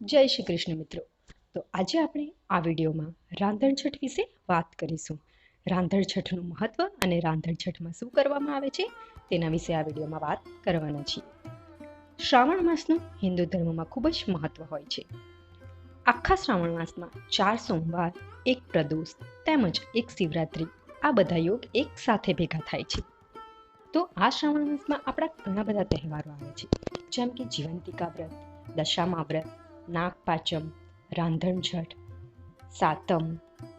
જય શ્રી કૃષ્ણ મિત્રો. તો આજે આપણે આ વિડીયોમાં રાંધણછઠ વિશે વાત કરીશું. રાંધણછઠનું મહત્ત્વ અને રાંધણછઠમાં શું કરવામાં આવે છે તેના વિશે આ વિડીયોમાં વાત કરવાના છીએ. શ્રાવણ માસનું હિન્દુ ધર્મમાં ખૂબ જ મહત્ત્વ હોય છે. આખા શ્રાવણ માસમાં ચાર સોમવાર, એક પ્રદોષ તેમજ એક શિવરાત્રિ આ બધા યોગ એક સાથે ભેગા થાય છે. તો આ શ્રાવણ માસમાં આપણા ઘણા બધા તહેવારો આવે છે. જેમ કે જીવંતિકા વ્રત, દશામા વ્રત નાગ પાંચમ રાંધણછઠ સાતમ,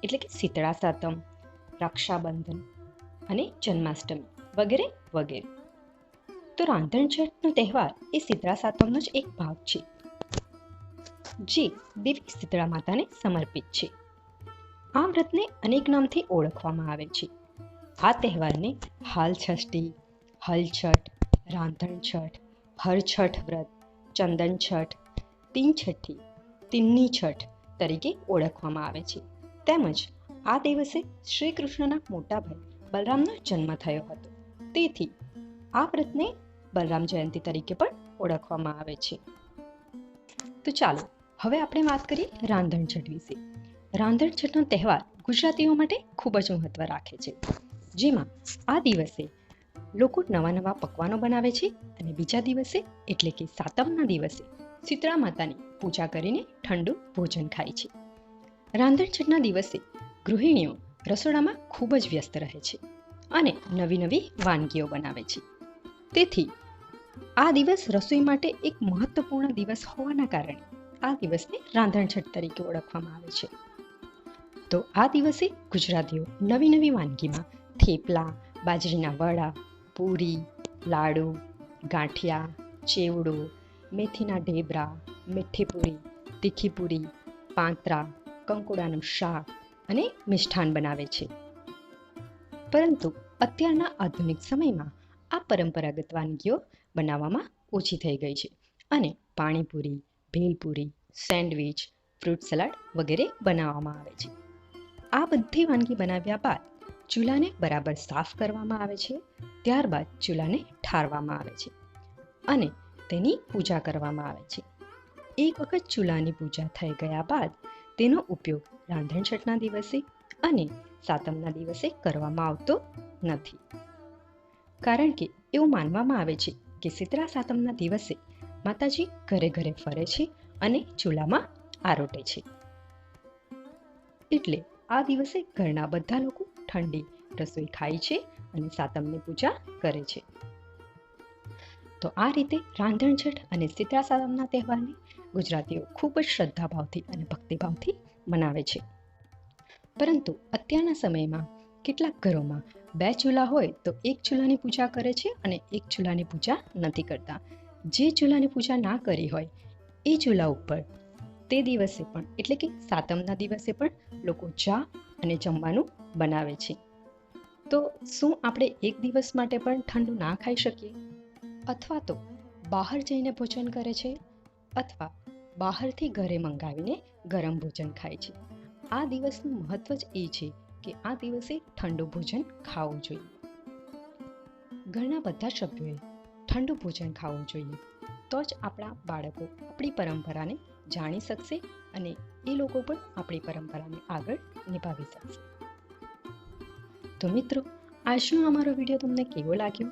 એટલે કે શીતળા સાતમ, રક્ષાબંધન અને જન્માષ્ટમી વગેરે વગેરે. તો રાંધણછઠનો તહેવાર એ શીતળા સાતમનો જ એક ભાગ છે, જે દેવી શીતળા માતાને સમર્પિત છે. આ વ્રતને અનેક નામથી ઓળખવામાં આવે છે. આ તહેવારને હાલ છઠી હલછઠ રાંધણછઠ હરછઠ વ્રત, ચંદન છઠ તીન છઠ્ઠી, તીનની છઠ તરીકે ઓળખવામાં આવે છે. તેમજ આ દિવસે શ્રી કૃષ્ણના મોટા ભાઈ બલરામનો જન્મ થયો હતો. તેથી આ વ્રતને બલરામ જયંતિ તરીકે પણ ઓળખવામાં આવે છે. તો ચાલો, હવે આપણે વાત કરીએ રાંધણછઠ વિશે. રાંધણછઠનો તહેવાર ગુજરાતીઓ માટે ખૂબ જ મહત્ત્વ રાખે છે. જેમાં આ દિવસે લોકો નવા નવા પકવાનો બનાવે છે અને બીજા દિવસે એટલે કે સાતમના દિવસે શીતળા માતાની પૂજા કરીને ઠંડુ ભોજન ખાય છે. રાંધણછઠના દિવસે ગૃહિણીઓ રસોડામાં ખૂબ જ વ્યસ્ત રહે છે અને નવી નવી વાનગીઓ બનાવે છે. તેથી આ દિવસ રસોઈ માટે એક મહત્વપૂર્ણ દિવસ હોવાના કારણે આ દિવસને રાંધણછઠ તરીકે ઓળખવામાં આવે છે. તો આ દિવસે ગુજરાતીઓ નવી નવી વાનગીમાં થેપલા, બાજરીના વડા, પૂરી, લાડુ, ગાંઠિયા, ચેવડો મેથીના ઢેબરા મીઠી પૂરી તીખી પૂરી પાંતરા, કંકોડાનું શાક અને મિષ્ઠાન બનાવે છે. પરંતુ અત્યારના આધુનિક સમયમાં આ પરંપરાગત વાનગીઓ બનાવવામાં ઓછી થઈ ગઈ છે અને panipuri, bhelpuri, sandwich, fruit salad વગેરે બનાવવામાં આવે છે. આ બધી વાનગી બનાવ્યા બાદ ચૂલાને બરાબર સાફ કરવામાં આવે છે, ત્યારબાદ ચૂલાને ઠારવામાં આવે છે અને તેની પૂજા કરવામાં આવે છે. એક વખત ચૂલાની પૂજા થઈ ગયા બાદ તેનો ઉપયોગ રાંધણછઠના દિવસે અને સાતમના દિવસે કરવામાં આવતો નથી. કારણ કે એવું માનવામાં આવે છે કે શીતળા સાતમના દિવસે માતાજી ઘરે ઘરે ફરે છે અને ચૂલામાં આરોટે છે. એટલે આ દિવસે ઘરના બધા લોકો ઠંડી રસોઈ ખાય છે અને સાતમની પૂજા કરે છે. તો આ રીતે રાંધણછઠ અને શીતળા સાતમના તહેવારને ગુજરાતીઓ ખૂબ જ શ્રદ્ધાભાવથી અને ભક્તિભાવથી મનાવે છે. પરંતુ અત્યારના સમયમાં કેટલાક ઘરોમાં બે ચૂલા હોય તો એક ચૂલાની પૂજા કરે છે અને એક ચૂલાની પૂજા નથી કરતા. જે ચૂલાની પૂજા ના કરી હોય, એ ચૂલા ઉપર તે દિવસે પણ, એટલે કે સાતમના દિવસે પણ લોકો ચા અને જમવાનું બનાવે છે. તો શું આપણે એક દિવસ માટે પણ ઠંડુ ના ખાઈ શકીએ? અથવા તો બહાર જઈને ભોજન કરે છે અથવા બહારથી ઘરે મંગાવીને ગરમ ભોજન ખાય છે. આ દિવસનું મહત્વ જ એ છે કે આ દિવસે ઠંડુ ભોજન ખાવું જોઈએ. ઘરના બધા સભ્યોએ ઠંડુ ભોજન ખાવું જોઈએ. તો જ આપણા બાળકો આપણી પરંપરાને જાણી શકશે અને એ લોકો પણ આપણી પરંપરાને આગળ નિભાવી શકશે. તો મિત્રો, આજનો અમારો વીડિયો તમને કેવો લાગ્યો?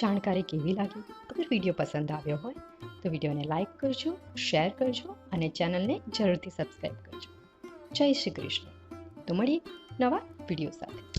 જાણકારી કેવી લાગી? અગર વીડિયો પસંદ આવ્યો હોય, તો વિડીયોને લાઇક કરજો, શેર કરજો અને ચેનલને જરૂરથી સબસ્ક્રાઈબ કરજો. જય શ્રી કૃષ્ણ. તો મળીએ નવા વીડિયો સાથે.